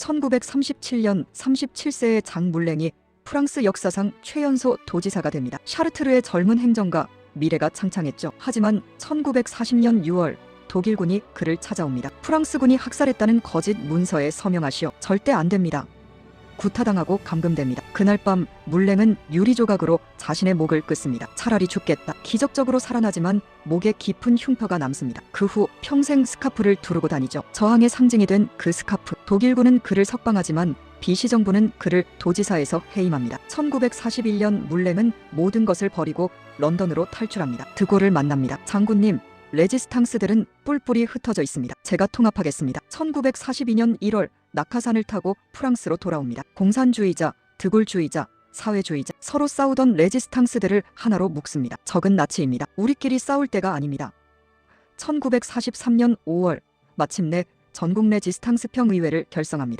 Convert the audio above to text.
1937년 37세의 장 물랭이 프랑스 역사상 최연소 도지사가 됩니다. 샤르트르의 젊은 행정가 미래가 창창했죠. 하지만 1940년 6월 독일군이 그를 찾아옵니다. 프랑스군이 학살했다는 거짓 문서에 서명하시오. 절대 안 됩니다. 구타당하고 감금됩니다. 그날 밤 물랭은 유리 조각으로 자신의 목을 긋습니다. 차라리 죽겠다. 기적적으로 살아나지만 목에 깊은 흉터가 남습니다. 그 후 평생 스카프를 두르고 다니죠. 저항의 상징이 된 그 스카프. 독일군은 그를 석방하지만 비시 정부는 그를 도지사에서 해임합니다. 1941년 물랭은 모든 것을 버리고 런던으로 탈출합니다. 드골을 만납니다. 장군님, 레지스탕스들은 뿔뿔이 흩어져 있습니다. 제가 통합하겠습니다. 1942년 1월 낙하산을 타고 프랑스로 돌아옵니다. 공산주의자, 드골주의자, 사회주의자 서로 싸우던 레지스탕스들을 하나로 묶습니다. 적은 나치입니다. 우리끼리 싸울 때가 아닙니다. 1943년 5월 마침내 전국 레지스탕스 평의회를 결성합니다.